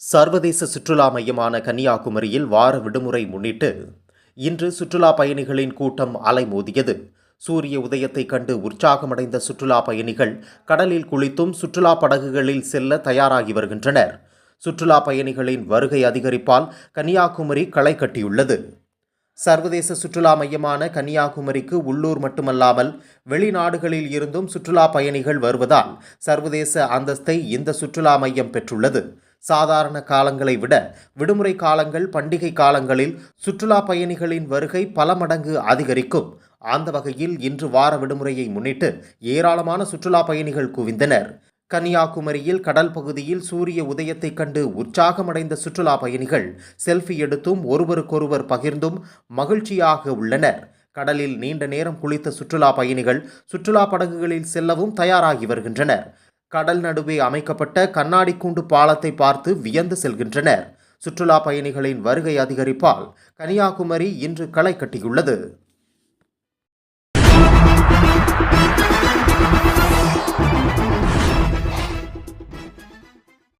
சர்வதேச சுற்றுலா மையமான கன்னியாகுமரியில் வார விடுமுறை முன்னிட்டு இன்று சுற்றுலா பயணிகளின் கூட்டம் அலைமோதியது. சூரிய உதயத்தை கண்டு உற்சாகமடைந்த சுற்றுலா பயணிகள் கடலில் குளித்தும் சுற்றுலா படகுகளில் செல்ல தயாராகி வருகின்றனர். சுற்றுலா பயணிகளின் வருகை அதிகரிப்பால் கன்னியாகுமரி களை கட்டியுள்ளது. சர்வதேச சுற்றுலா மையமான கன்னியாகுமரிக்கு உள்ளூர் மட்டுமல்லாமல் வெளிநாடுகளில் இருந்தும் சுற்றுலா பயணிகள் வருவதால் சர்வதேச அந்தஸ்தை இந்த சுற்றுலா மையம் பெற்றுள்ளது. சாதாரண காலங்களை விட விடுமுறை காலங்கள் பண்டிகை காலங்களில் சுற்றுலா பயணிகளின் வருகை பல மடங்கு அதிகரிக்கும். அந்த வகையில் இன்று வார விடுமுறையை முன்னிட்டு ஏராளமான சுற்றுலா பயணிகள் குவிந்தனர். கன்னியாகுமரியில் கடல் பகுதியில் சூரிய உதயத்தைக் கண்டு உற்சாகமடைந்த சுற்றுலா பயணிகள் செல்ஃபி எடுத்தும் ஒருவருக்கொருவர் பகிர்ந்தும் மகிழ்ச்சியாக உள்ளனர். கடலில் நீண்ட நேரம் குளித்த சுற்றுலா பயணிகள் சுற்றுலா படகுகளில் செல்லவும் தயாராகி வருகின்றனர். கடல் நடுவே அமைக்கப்பட்ட கண்ணாடி கூண்டு பாலத்தை பார்த்து வியந்து செல்கின்றனர். சுற்றுலா பயணிகளின் வருகை அதிகரிப்பால் கன்னியாகுமரி இன்று களை கட்டியுள்ளது.